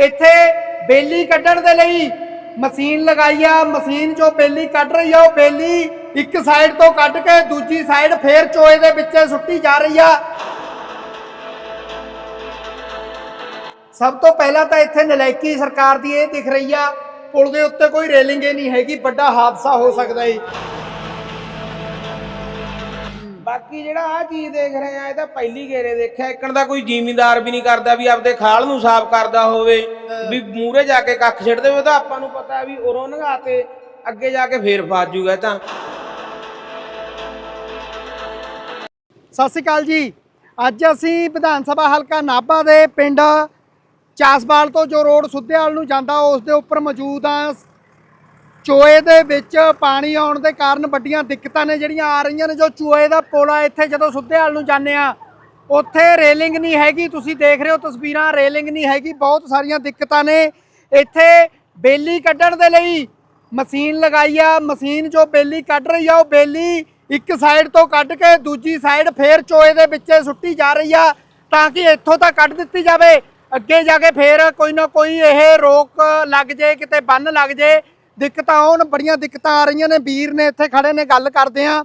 ਇੱਥੇ ਬੇਲੀ ਕੱਢਣ ਦੇ ਲਈ ਮਸ਼ੀਨ ਲਗਾਈ ਆ, ਮਸ਼ੀਨ ਚੋਂ ਬੇਲੀ ਕੱਢ ਰਹੀ ਆ, ਉਹ ਬੇਲੀ ਇੱਕ ਸਾਈਡ ਤੋਂ ਕੱਢ ਕੇ ਦੂਜੀ ਸਾਈਡ ਫੇਰ ਚੋਏ ਦੇ ਵਿੱਚ ਸੁੱਟੀ ਜਾ ਰਹੀ ਆ। ਸਭ ਤੋਂ ਪਹਿਲਾਂ ਤਾਂ ਇੱਥੇ ਨਲਾਇਕੀ ਸਰਕਾਰ ਦੀ ਇਹ ਦਿਖ ਰਹੀ ਆ, ਪੁਲ ਦੇ ਉੱਤੇ ਕੋਈ ਰੇਲਿੰਗ ਹੀ ਨਹੀਂ ਹੈਗੀ, ਵੱਡਾ ਹਾਦਸਾ ਹੋ ਸਕਦਾ ਏ। ਬਾਕੀ ਜਿਹੜਾ ਆ ਚੀਜ਼ ਦੇਖ ਰਹੇ ਆ ਇਹ ਤਾਂ ਪਹਿਲੀ ਗੇਰੇ ਦੇਖਿਆ ਇੱਕਣ ਦਾ ਕੋਈ ਜ਼ਿਮੀਂਦਾਰ ਵੀ ਨਹੀਂ ਕਰਦਾ ਵੀ ਆਪਦੇ ਖਾਲ ਨੂੰ ਸਾਫ਼ ਕਰਦਾ ਹੋਵੇ ਵੀ ਮੂਰੇ ਜਾ ਕੇ ਕੱਖ ਛੱਡ ਦੇਵੇ ਤਾਂ ਆਪਾਂ ਨੂੰ ਪਤਾ ਵੀ ਉਰੋਂ ਨਗਾ ਤੇ ਅੱਗੇ ਜਾ ਕੇ ਫੇਰ ਫਸ ਜੂਗਾ ਤਾਂ। ਸਤਿ ਸ਼੍ਰੀ ਅਕਾਲ ਜੀ। ਅੱਜ ਅਸੀਂ ਵਿਧਾਨ ਸਭਾ ਹਲਕਾ ਨਾਭਾ ਦੇ ਪਿੰਡ ਚਾਸਵਾਲ ਤੋਂ ਜੋ ਰੋਡ ਸੁੱਧੇਵਾਲ ਨੂੰ ਜਾਂਦਾ ਉਸ ਦੇ ਉੱਪਰ ਮੌਜੂਦ ਆ ਚੋਏ ਦੇ ਵਿੱਚ ਪਾਣੀ ਆਉਣ ਦੇ ਕਾਰਨ ਵੱਡੀਆਂ ਦਿੱਕਤਾਂ ਨੇ ਜਿਹੜੀਆਂ ਆ ਰਹੀਆਂ ਨੇ, ਜੋ ਚੋਏ ਦਾ ਪੁਲ ਆ ਇੱਥੇ ਜਦੋਂ ਸੁੱਧੇਵਾਲ ਨੂੰ ਜਾਂਦੇ ਆ, ਉੱਥੇ ਰੇਲਿੰਗ ਨਹੀਂ ਹੈਗੀ, ਤੁਸੀਂ ਦੇਖ ਰਹੇ ਹੋ ਤਸਵੀਰਾਂ, ਰੇਲਿੰਗ ਨਹੀਂ ਹੈਗੀ, ਬਹੁਤ ਸਾਰੀਆਂ ਦਿੱਕਤਾਂ ਨੇ। ਇੱਥੇ ਬੇਲੀ ਕੱਢਣ ਦੇ ਲਈ ਮਸ਼ੀਨ ਲਗਾਈ ਆ, ਮਸ਼ੀਨ ਜੋ ਬੇਲੀ ਕੱਢ ਰਹੀ ਆ, ਉਹ ਬੇਲੀ ਇੱਕ ਸਾਈਡ ਤੋਂ ਕੱਢ ਕੇ ਦੂਜੀ ਸਾਈਡ ਫੇਰ ਚੋਏ ਦੇ ਵਿੱਚ ਸੁੱਟੀ ਜਾ ਰਹੀ ਆ, ਤਾਂ ਕਿ ਇੱਥੋਂ ਤਾਂ ਕੱਢ ਦਿੱਤੀ ਜਾਵੇ, ਅੱਗੇ ਜਾ ਕੇ ਫੇਰ ਕੋਈ ਨਾ ਕੋਈ ਇਹ ਰੋਕ ਲੱਗ ਜੇ, ਕਿਤੇ ਬੰਨ ਲੱਗ ਜੇ ਦਿੱਕਤਾਂ ਆਉਣ ਬੜੀਆਂ ਦਿੱਕਤਾਂ ਆ ਰਹੀਆਂ ਨੇ ਵੀਰ ਨੇ ਇੱਥੇ ਖੜੇ ਨੇ ਗੱਲ ਕਰਦੇ ਆ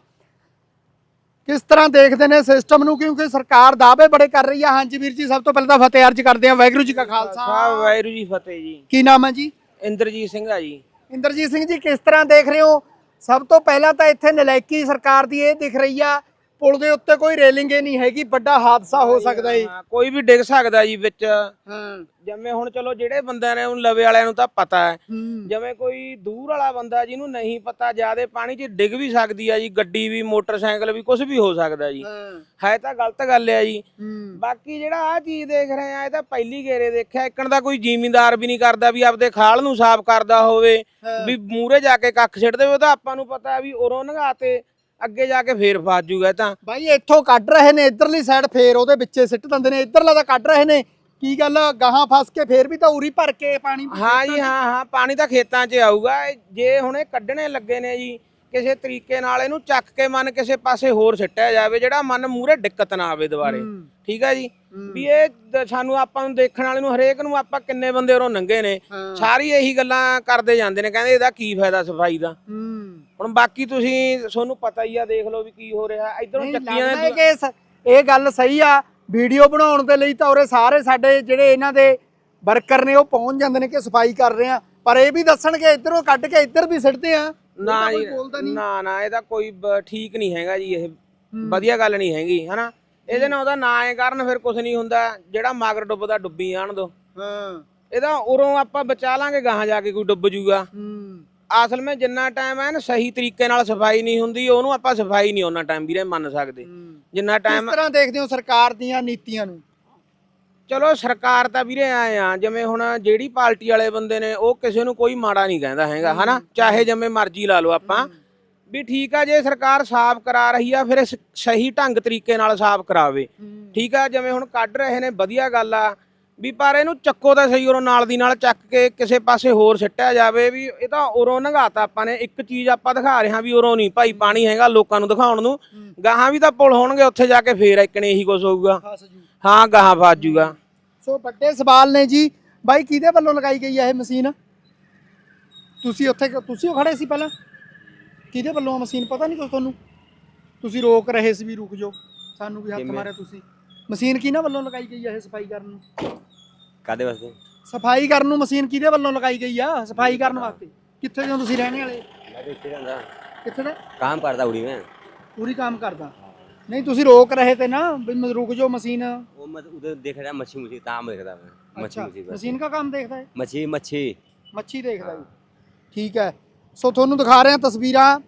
ਕਿਸ ਤਰ੍ਹਾਂ ਦੇਖਦੇ ਨੇ ਸਿਸਟਮ ਨੂੰ? ਕਿਉਂਕਿ ਸਰਕਾਰ ਦਾਅਵੇ ਬੜੇ ਕਰ ਰਹੀ ਆ। ਹਾਂਜੀ ਵੀਰ ਜੀ ਸਭ ਤੋਂ ਪਹਿਲਾਂ ਤਾਂ ਫਤਿਹ ਅਰਜ ਕਰਦੇ ਆ ਵਾਹਿਗੁਰੂ ਜੀ ਕਾ ਖਾਲਸਾ। ਸਾਹਿਬ ਵਾਹਿਗੁਰੂ ਜੀ ਫਤਿਹ ਜੀ। ਕੀ ਨਾਮ ਹੈ ਜੀ? ਇੰਦਰਜੀਤ ਸਿੰਘ ਆ ਜੀ। ਇੰਦਰਜੀਤ ਸਿੰਘ ਜੀ ਕਿਸ ਤਰ੍ਹਾਂ ਦੇਖ ਰਹੇ ਹੋ? ਸਭ ਤੋਂ ਪਹਿਲਾਂ ਤਾਂ ਇੱਥੇ ਨਲਾਇਕੀ ਸਰਕਾਰ ਦੀ ਇਹ ਦਿਖ ਰਹੀ ਆ ਪੁਲ ਦੇ ਉੱਤੇ ਕੋਈ ਰੇਲਿੰਗ ਹੀ ਨਹੀਂ ਹੈਗੀ ਵੱਡਾ ਹਾਦਸਾ ਹੋ ਸਕਦਾ ਹਾਂ, ਕੋਈ ਵੀ ਡਿੱਗ ਸਕਦਾ ਜੀ ਵਿੱਚ। ਹਾਂ। ਜਿਵੇਂ ਹੁਣ ਚਲੋ ਜਿਹੜੇ ਬੰਦਿਆਂ ਨੇ ਉਹਨੂੰ ਲਵੇ ਵਾਲਿਆਂ ਨੂੰ ਤਾਂ ਪਤਾ ਹੈ। ਹੂੰ। ਜਿਵੇਂ ਕੋਈ ਦੂਰ ਵਾਲਾ ਬੰਦਾ ਜਿਹਨੂੰ ਨਹੀਂ ਪਤਾ ਜਿਆਦੇ ਪਾਣੀ 'ਚ ਡਿੱਗ ਵੀ ਸਕਦੀ ਆ ਜੀ ਗੱਡੀ ਵੀ ਮੋਟਰਸਾਈਕਲ ਵੀ ਕੁਝ ਵੀ ਹੋ ਸਕਦਾ ਜੀ। ਹਾਂ। ਹੈ ਤਾਂ ਗਲਤ ਗੱਲ ਆ ਜੀ। ਹੂੰ। ਬਾਕੀ ਜਿਹੜਾ ਆ ਚੀਜ਼ ਦੇਖ ਰਹੇ ਆ ਇਹ ਤਾਂ ਪਹਿਲੀ ਗੇਰੇ ਦੇਖਿਆ ਇੱਕਣ ਦਾ ਕੋਈ ਜ਼ਿਮੀਂਦਾਰ ਵੀ ਨਹੀਂ ਕਰਦਾ ਵੀ ਆਪਦੇ ਖਾਲ ਨੂੰ ਸਾਫ਼ ਕਰਦਾ ਹੋਵੇ ਹਾਂ। ਵੀ ਮੂਰੇ ਜਾ ਕੇ ਕੱਖ ਛੱਡ ਦੇਵੇ ਤਾਂ ਆਪਾਂ ਨੂੰ ਪਤਾ ਵੀ ਉਰੋਂ ਨਗਾ ਤੇ ਅੱਗੇ ਜਾ ਕੇ ਫੇਰ ਫਸ ਜੂਗਾ ਤਾਂ। ਬਾਈ ਇੱਥੋਂ ਕੱਢ ਰਹੇ ਨੇ ਇਧਰਲੀ ਸਾਈਡ ਫੇਰ ਉਹਦੇ ਵਿੱਚੇ ਸਿੱਟ ਦਿੰਦੇ ਨੇ। ਇਧਰਲਾ ਤਾਂ ਕੱਢ ਰਹੇ ਨੇ। ਕੀ ਗੱਲ ਗਾਹਾਂ ਫਸ ਕੇ ਫੇਰ ਵੀ ਤਾਂ ਉਰੀ ਭਰ ਕੇ ਪਾਣੀ ਹਾਂ ਜੀ ਹਾਂ ਹਾਂ ਪਾਣੀ ਤਾਂ ਖੇਤਾਂ 'ਚ ਆਊਗਾ। ਜੇ ਹੁਣ ਇਹ ਕੱਢਣੇ ਲੱਗੇ ਨੇ ਜੀ ਕਿਸੇ ਤਰੀਕੇ ਨਾਲ ਇਹਨੂੰ ਚੱਕ ਕੇ ਮਨ ਕਿਸੇ ਪਾਸੇ ਹੋਰ ਸਿੱਟਿਆ ਜਾਵੇ ਜਿਹੜਾ ਮਨ ਮੂਰੇ ਦਿੱਕਤ ਨਾ ਆਵੇ ਦੁਬਾਰੇ। ਹੂੰ। ਠੀਕ ਆ ਜੀ? ਵੀ ਇਹ ਸਾਨੂੰ ਆਪਾਂ ਨੂੰ ਦੇਖਣ ਵਾਲੇ ਨੂੰ ਹਰੇਕ ਨੂੰ ਆਪਾਂ ਕਿੰਨੇ ਬੰਦੇ ਉਰੋਂ ਨੰਗੇ ਨੇ। ਹਾਂ। ਸਾਰੀ ਇਹੀ ਗੱਲਾਂ ਕਰਦੇ ਜਾਂਦੇ ਨੇ ਕਹਿੰਦੇ ਇਹਦਾ ਕੀ ਫਾਇਦਾ ਸਫ਼ਾਈ ਦਾ? ਹੂੰ। ਹੁਣ ਬਾਕੀ ਤੁਸੀਂ ਤੁਹਾਨੂੰ ਪਤਾ ਹੀ ਆ ਦੇਖ ਲਓ ਵੀ ਕੀ ਹੋ ਰਿਹਾ। ਇਧਰੋਂ ਚੱਕੀਆਂ ਨੇ ਕਿ ਇਹ ਗੱਲ ਸਹੀ ਆ ਵੀਡੀਓ ਬਣਾਉਣ ਦੇ ਲਈ ਤਾਂ ਉਰੇ ਸਾਰੇ ਸਾਡੇ ਜਿਹੜੇ ਇਹਨਾਂ ਦੇ ਵਰਕਰ ਨੇ ਉਹ ਪਹੁੰਚ ਜਾਂਦੇ ਨੇ ਕਿ ਸਫ਼ਾਈ ਕਰ ਰਹੇ ਆ। ਪਰ ਇਹ ਵੀ ਦੱਸਣਗੇ ਇਧਰੋਂ ਕੱਢ ਕੇ ਇੱਧਰ ਵੀ ਸਿੱਟਦੇ ਆ। ਨਾ। ਨਾ। ਨਾ ਇਹਦਾ ਕੋਈ ਠੀਕ ਨਹੀਂ ਹੈਗਾ ਜੀ ਇਹ। ਵਧੀਆ ਗੱਲ ਨਹੀਂ ਹੈਗੀ ਹਨਾ? ਇਹਦੇ ਨਾਲ ਉਹਦਾ ਨਾ ਐ ਕਰਨ ਫਿਰ ਕੁਝ ਨਹੀਂ ਹੁੰਦਾ ਜਿਹੜਾ ਮਗਰ ਡੁੱਬਦਾ ਡੁੱਬੀ ਜਾਣ ਦੋ। ਹਾਂ। ਇਹਦਾ ਉਰੋਂ ਆਪਾਂ ਬਚਾ ਲਾਂਗੇ ਗਾਹਾਂ ਜਾ ਕੇ ਕੋਈ ਡੁੱਬ ਜੂਗਾ। ਹੂੰ। ਅਸਲ ਵਿੱਚ ਜਿੰਨਾ ਟਾਈਮ ਹੈ ਨਾ ਸਹੀ ਤਰੀਕੇ ਨਾਲ ਸਫ਼ਾਈ ਨਹੀਂ ਹੁੰਦੀ ਉਹਨੂੰ ਆਪਾਂ ਸਫ਼ਾਈ ਨਹੀਂ ਉਹਨਾਂ ਟਾਈਮ ਵੀਰੇ ਮੰਨ ਸਕਦੇ। ਜਿੰਨਾ ਟਾਈਮ ਕਿਸ ਤਰ੍ਹਾਂ ਦੇਖਦੇ ਹੋ ਸਰਕਾਰ ਦੀਆਂ ਨੀਤੀਆਂ ਨੂੰ? ਚਲੋ ਸਰਕਾਰ ਤਾਂ ਵੀਰੇ ਆਏ ਆ ਜਿਵੇਂ ਹੁਣ ਜਿਹੜੀ ਪਾਰਟੀ ਵਾਲੇ ਬੰਦੇ ਨੇ ਉਹ ਕਿਸੇ ਨੂੰ ਕੋਈ ਮਾੜਾ ਨਹੀਂ ਕਹਿੰਦਾ ਹੈਗਾ ਹਨਾ? ਚਾਹੇ ਜਿਵੇਂ ਮਰਜ਼ੀ ਲਾ ਲਓ ਆਪਾਂ। ਵੀ ਠੀਕ ਆ ਜੇ ਸਰਕਾਰ ਸਾਫ਼ ਕਰਾ ਰਹੀ ਆ ਫਿਰ ਸ- ਸਹੀ ਢੰਗ ਤਰੀਕੇ ਨਾਲ ਸਾਫ਼ ਕਰਾਵੇ। ਠੀਕ ਆ ਜਿਵੇਂ ਹੁਣ ਕੱਢ ਰਹੇ ਨੇ ਵਧੀਆ ਗੱਲ ਆ। ਵੀ ਪਰ ਇਹਨੂੰ ਚੱਕੋ ਤਾਂ ਸਹੀ ਉਰੋਂ ਨਾਲ ਦੀ ਨਾਲ ਚੱਕ ਕੇ ਕਿਸੇ ਪਾਸੇ ਹੋਰ ਸਿੱਟਿਆ ਜਾਵੇ ਵੀ ਇਹ ਤਾਂ ਉਰੋਂ ਨੰਗਾਤਾ ਆਪਾਂ ਨੇ। ਇੱਕ ਚੀਜ਼ ਆਪਾਂ ਦਿਖਾ ਰਹੇ ਹਾਂ ਵੀ ਉਰੋਂ ਨਹੀਂ। ਭਾਈ ਪਾਣੀ ਹੈਗਾ ਲੋਕਾਂ ਨੂੰ ਦਿਖਾਉਣ ਨੂੰ। ਗਾਹਾਂ ਵੀ ਤਾਂ ਪੁਲ ਹੋਣਗੇ ਉੱਥੇ ਜਾ ਕੇ ਫੇਰ ਇੱਕਨੇ ਇਹੀ ਕੁਝ ਹੋਊਗਾ। ਹਾਂ ਗਾਹਾਂ ਫਸ ਜੂਗਾ। ਸੋ ਵੱਡੇ ਸਵਾਲ ਨੇ ਜੀ। ਬਾਈ ਕਿਹਦੇ ਵੱਲੋਂ ਲਗਾਈ ਗਈ ਹੈ ਇਹ ਮਸ਼ੀਨ? ਤੁਸੀਂ ਉੱਥੇ ਤੁਸੀਂ ਉਹ ਖੜੇ ਸੀ ਪਹਿਲਾਂ? ਕਿਹਦੇ ਵੱਲੋਂ ਮਸ਼ੀਨ? ਪਤਾ ਨਹੀਂ ਤੁਹਾਨੂੰ? ਤੁਸੀਂ ਰੋਕ ਰਹੇ ਸੀ ਵੀ ਰੁਕ ਜਾਓ। ਸਾਨੂੰ ਵੀ ਹੱਥ? ਮਾਰਿਆ ਤੁਸੀਂ। ਮਸ਼ੀਨ ਕਿਹਨਾਂ ਵੱਲੋਂ ਲਗਾਈ ਗਈ ਹੈ ਇਹ ਸਫ਼ਾਈ ਕਰਨ ਨੂੰ? ਕਾਦੇ ਵਾਸਤੇ? ਸਫ਼ਾਈ ਕਰਨ ਨੂੰ ਮਸ਼ੀਨ ਕਿਹਦੇ ਵੱਲੋਂ ਲਗਾਈ ਗਈ ਆ? ਸਫ਼ਾਈ ਕਰਨ ਵਾਸਤੇ। ਕਿੱਥੇ ਜੋ ਤੁਸੀਂ ਰਹਿਣੇ ਵਾਲੇ? ਮੈਂ ਤਾਂ ਇੱਥੇ ਰਹਿੰਦਾ। ਕਿੱਥੇ ਦਾ? ਕੰਮ ਕਰਦਾ ਉੜੀ ਮੈਂ। ਪੂਰੀ ਕੰਮ ਕਰਦਾ। ਨਹੀਂ ਤੁਸੀਂ ਰੋਕ ਰਹੇ ਤੇ ਨਾ ਵੀ ਰੁਕ ਜਾਓ ਮਸ਼ੀਨ। ਉਹ ਮੈਂ ਉਧਰ ਦੇਖ ਰਿਹਾ ਮੱਛੀ ਮੁੱਛੀ ਤਾਂ ਦੇਖਦਾ ਮੈਂ। ਮੱਛੀ ਮੁੱਛੀ ਮਸ਼ੀਨ ਦਾ ਕੰਮ ਦੇਖਦਾ ਹੈ? ਮੱਛੀ ਮੱਛੀ। ਮੱਛੀ ਦੇਖਦਾ ਜੀ ਠੀਕ ਹੈ। ਸੋ ਤੁਹਾਨੂੰ ਦਿਖਾ ਰਹੇ ਹਾਂ ਤਸਵੀਰਾਂ।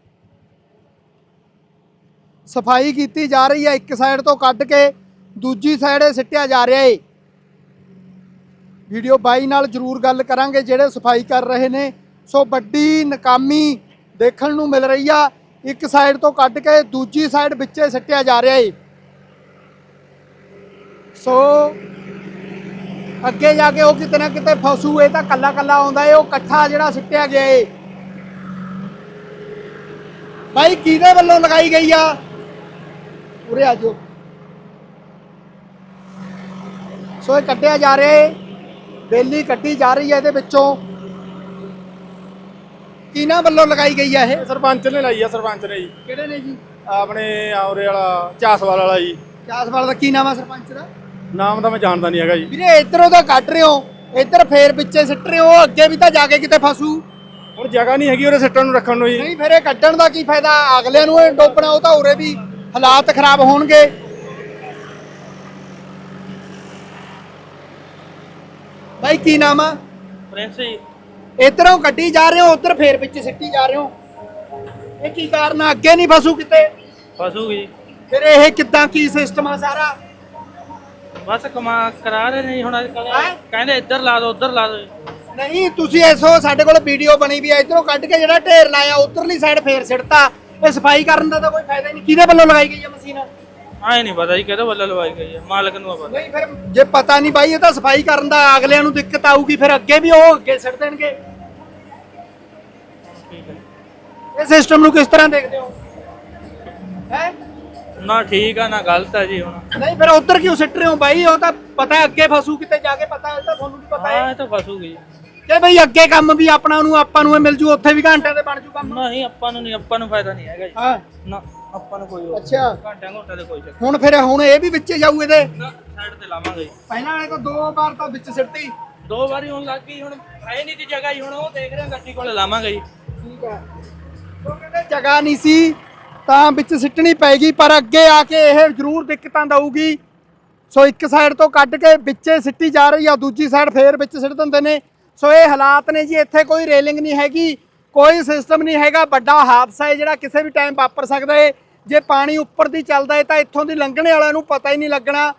ਸਫ਼ਾਈ ਕੀਤੀ ਜਾ ਰਹੀ ਹੈ। ਇੱਕ ਸਾਈਡ ਤੋਂ ਕੱਢ ਕੇ ਦੂਜੀ ਸਾਈਡ ਸਿੱਟਿਆ ਜਾ ਰਿਹਾ ਹੈ। ਵੀਡੀਓ ਬਾਈ ਨਾਲ ਜ਼ਰੂਰ ਗੱਲ ਕਰਾਂਗੇ ਜਿਹੜੇ ਸਫ਼ਾਈ ਕਰ ਰਹੇ ਨੇ। ਸੋ ਵੱਡੀ ਨਕਾਮੀ ਦੇਖਣ ਨੂੰ ਮਿਲ ਰਹੀ ਆ। ਇੱਕ ਸਾਈਡ ਤੋਂ ਕੱਢ ਕੇ ਦੂਜੀ ਸਾਈਡ ਵਿੱਚੇ ਸਿੱਟਿਆ ਜਾ ਰਿਹਾ ਏ। ਸੋ ਅੱਗੇ ਜਾ ਕੇ ਉਹ ਕਿਤੇ ਨਾ ਕਿਤੇ ਫਸੂ, ਇਹ ਤਾਂ ਕੱਲਾ ਕੱਲਾ ਆਉਂਦਾ ਏ, ਉਹ ਇਕੱਠਾ ਜਿਹੜਾ ਸਿੱਟਿਆ ਗਿਆ ਏ। ਭਾਈ ਕਿਹਦੇ ਵੱਲੋਂ ਲਗਾਈ ਗਈ ਆ? ਉਰੇ ਆ ਜਾਓ। ਸੋ ਇਹ ਕੱਟਿਆ ਜਾ ਰਿਹਾ ਏ। ਬੇਲੀ ਕੱਢੀ ਜਾ ਰਹੀ ਹੈ ਇਹਦੇ ਵਿੱਚੋਂ। ਕਿਹਨਾਂ ਵੱਲੋਂ ਲਗਾਈ ਗਈ ਹੈ ਇਹ? ਸਰਪੰਚ ਨੇ ਲਾਈ ਆ ਸਰਪੰਚ ਨੇ ਜੀ। ਕਿਹੜੇ ਨੇ ਜੀ? ਆਪਣੇ ਆਉਰੇ ਵਾਲਾ ਚਾਸਵਾਲ ਵਾਲਾ ਜੀ। ਚਾਸਵਾਲ ਦਾ ਕੀ ਨਾਮ ਹੈ ਸਰਪੰਚ ਦਾ? ਨਾਮ ਤਾਂ ਮੈਂ ਜਾਣਦਾ ਨਹੀਂ ਹੈਗਾ ਜੀ। ਵੀਰੇ ਇਧਰੋਂ ਤਾਂ ਕੱਢ ਰਹੇ ਹੋ। ਇੱਧਰ ਫੇਰ ਵਿੱਚੇ ਸਿੱਟ ਰਹੇ ਹੋ ਅੱਗੇ ਵੀ ਤਾਂ ਜਾ ਕੇ ਕਿਤੇ ਫਸੂ। ਹੁਣ ਜਗ੍ਹਾ ਨਹੀਂ ਹੈਗੀ ਉਹਦੇ ਸਿੱਟਣ ਨੂੰ ਰੱਖਣ ਨੂੰ ਜੀ। ਨਹੀਂ ਫਿਰ ਇਹ ਕੱਢਣ ਦਾ ਕੀ ਫਾਇਦਾ? ਅਗਲਿਆਂ ਨੂੰ ਇਹ ਡੋਬਣਾ ਉਹ ਤਾਂ ਉਰੇ ਵੀ ਹਾਲਾਤ ਖਰਾਬ ਹੋਣਗੇ। ਬਾਈ ਕੀ ਨਾਮ ਆ? ਪ੍ਰਿੰਸ ਜੀ। ਇਧਰੋਂ ਕੱਢੀ ਜਾ ਰਹੇ ਹੋ ਉਧਰ ਫੇਰ ਵਿੱਚ ਸਿੱਟੀ ਜਾ ਰਹੇ ਹੋ। ਇਹ ਕੀ ਕਾਰਨ ਆ? ਅੱਗੇ ਨਹੀਂ ਫਸੂ ਕਿਤੇ? ਫਸੂਗੀ ਫਿਰ ਇਹ ਕਿੱਦਾਂ ਕੀ ਸਿਸਟਮ ਆ ਸਾਰਾ? ਬਸ ਕਮਾ ਕਰਾ ਰਹੇ ਨੇ ਜੀ ਹੁਣ ਅੱਜ ਕੱਲ੍ਹ। ਹੈਂ? ਕਹਿੰਦੇ ਇੱਧਰ ਲਾ ਦਿਓ ਉੱਧਰ ਲਾ ਦਿਓ ਨਹੀਂ ਤੁਸੀਂ ਐਸੋ ਸਾਡੇ ਕੋਲ ਵੀਡੀਓ ਬਣੀ ਵੀ ਆ ਇਧਰੋਂ ਕੱਢ ਕੇ ਜਿਹੜਾ ਢੇਰ ਲਾਇਆ ਉਧਰਲੀ ਸਾਈਡ ਫੇਰ ਸਿੱਟਤਾ। ਇਹ ਸਫ਼ਾਈ ਕਰਨ ਦਾ ਤਾਂ ਕੋਈ ਫਾਇਦਾ ਹੀ ਨਹੀਂ। ਕਿਹਦੇ ਵੱਲੋਂ ਲਗਾਈ ਗਈ ਹੈ ਮਸ਼ੀਨ? ਆਏ ਨਹੀਂ ਪਤਾ ਜੀ ਕਿਹਦੇ ਵੱਲੋਂ ਲਵਾਈ ਗਈ ਹੈ ਮਾਲਕ ਨੂੰ ਆ ਪਤਾ। ਨਹੀਂ ਫਿਰ ਜੇ ਪਤਾ ਨਹੀਂ ਬਾਈ ਇਹ ਤਾਂ ਸਫ਼ਾਈ ਕਰਨ ਦਾ ਅਗਲਿਆਂ ਨੂੰ ਦਿੱਕਤ ਆਊਗੀ ਫਿਰ ਅੱਗੇ ਵੀ ਉਹ ਅੱਗੇ ਸਿੱਟ ਦੇਣਗੇ। ਠੀਕ ਹੈ ਇਹ ਸਿਸਟਮ ਨੂੰ ਕਿਸ ਤਰ੍ਹਾਂ ਦੇਖਦੇ ਹੋ? ਹੈ? ਨਾ ਠੀਕ ਆ ਨਾ ਗਲਤ ਆ ਜੀ ਹੁਣ। ਨਹੀਂ ਫਿਰ ਉਧਰ ਕਿਉਂ ਸਿੱਟ ਰਹੇ ਹੋ ਬਾਈ? ਉਹ ਤਾਂ ਪਤਾ ਅੱਗੇ ਫਸੂ ਕਿਤੇ ਜਾ ਕੇ ਪਤਾ ਹੈ ਤਾਂ ਤੁਹਾਨੂੰ ਵੀ ਪਤਾ ਹਾਂ। ਹੈ ਇਹ ਤਾਂ ਫਸੂਗੀ। ਕਿ ਬਈ ਅੱਗੇ ਕੰਮ ਵੀ ਆਪਣਾ ਨੂੰ ਆਪਾਂ ਨੂੰ ਇਹ ਮਿਲ ਜੂ ਉੱਥੇ ਵੀ ਘੰਟਿਆਂ ਤੇ ਬਣ ਜੂ ਕੰਮ। ਨਹੀਂ ਆਪਾਂ ਨੂੰ ਨਹੀਂ ਆਪਾਂ ਨੂੰ ਫਾਇਦਾ ਨਹੀਂ ਹੈਗਾ ਜੀ। ਹਾਂ। ਨਾ। ਆਪਾਂ ਨੂੰ ਕੋਈ ਹੋਰ ਅੱਛਾ। ਘੰਟਿਆਂ ਘੰਟੇ ਦੇ ਕੋਈ ਚੱਕਰ ਹੁਣ ਫਿਰ ਹੁਣ ਇਹ ਵੀ ਵਿੱਚੇ ਜਾਊ ਇਹਦੇ? ਨਾ ਸਾਈਡ ਤੇ ਲਾਵਾਂਗੇ ਪਹਿਲਾਂ ਵਾਲੇ ਤਾਂ ਦੋ ਵਾਰ ਤਾਂ ਵਿੱਚ ਸਿੱਟਤੀ। ਦੋ ਵਾਰੀ ਹੁਣ ਲੱਗ ਗਈ ਹੁਣ ਹੈ ਨਹੀਂ ਦੀ ਜਗ੍ਹਾ ਜੀ ਹੁਣ ਉਹ ਦੇਖ ਰਹੇ ਹਾਂ ਗੱਡੀ ਕੋਲੇ ਲਾਵਾਂਗੇ ਜੀ। ਠੀਕ ਹੈ। ਕਿਉਂਕਿ ਇਹਦੇ ਜਗ੍ਹਾ ਨਹੀਂ ਸੀ ਤਾਂ ਵਿੱਚ ਸਿੱਟਣੀ ਪੈਗੀ ਪਰ ਅੱਗੇ ਆ ਕੇ ਇਹ ਜ਼ਰੂਰ ਦਿੱਕਤਾਂ ਦਊਗੀ। ਸੋ ਇੱਕ ਸਾਈਡ ਤੋਂ ਕੱਢ ਕੇ ਵਿੱਚੇ ਸਿੱਟੀ ਜਾ ਰਹੀ ਆ ਦੂਜੀ ਸਾਈਡ ਫੇਰ ਵਿੱਚ ਸਿੱਟ ਦਿੰਦੇ ਨੇ। ਸੋ ਇਹ ਹਾਲਾਤ ਨੇ ਜੀ ਇੱਥੇ ਕੋਈ ਰੇਲਿੰਗ ਨਹੀਂ ਹੈਗੀ ਕੋਈ ਸਿਸਟਮ ਨਹੀਂ ਹੈਗਾ ਵੱਡਾ ਹਾਦਸਾ ਹੈ ਜਿਹੜਾ ਕਿਸੇ ਵੀ ਟਾਈਮ ਵਾਪਰ ਸਕਦਾ ਹੈ ਜੇ ਪਾਣੀ ਉੱਪਰ ਦੀ ਚੱਲਦਾ ਹੈ ਤਾਂ ਇੱਥੋਂ ਦੀ ਲੰਘਣੇ ਵਾਲਿਆਂ ਨੂੰ ਪਤਾ ਹੀ ਨਹੀਂ ਲੱਗਣਾ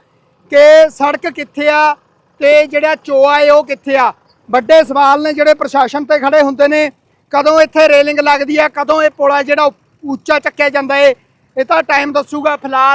ਕਿ ਸੜਕ ਕਿੱਥੇ ਆ ਤੇ ਜਿਹੜਾ ਚੋਆ ਏ ਉਹ ਕਿੱਥੇ ਆ। ਵੱਡੇ ਸਵਾਲ ਨੇ ਜਿਹੜੇ ਪ੍ਰਸ਼ਾਸਨ ਤੇ ਖੜੇ ਹੁੰਦੇ ਨੇ, ਕਦੋਂ ਇੱਥੇ ਰੇਲਿੰਗ ਲੱਗਦੀ ਆ, ਕਦੋਂ ਇਹ ਪੁਲ ਆ ਜਿਹੜਾ ਉੱਚਾ ਚੱਕਿਆ ਜਾਂਦਾ ਏ, ਇਹ ਤਾਂ ਟਾਈਮ ਦੱਸੂਗਾ ਫਿਲਹਾਲ।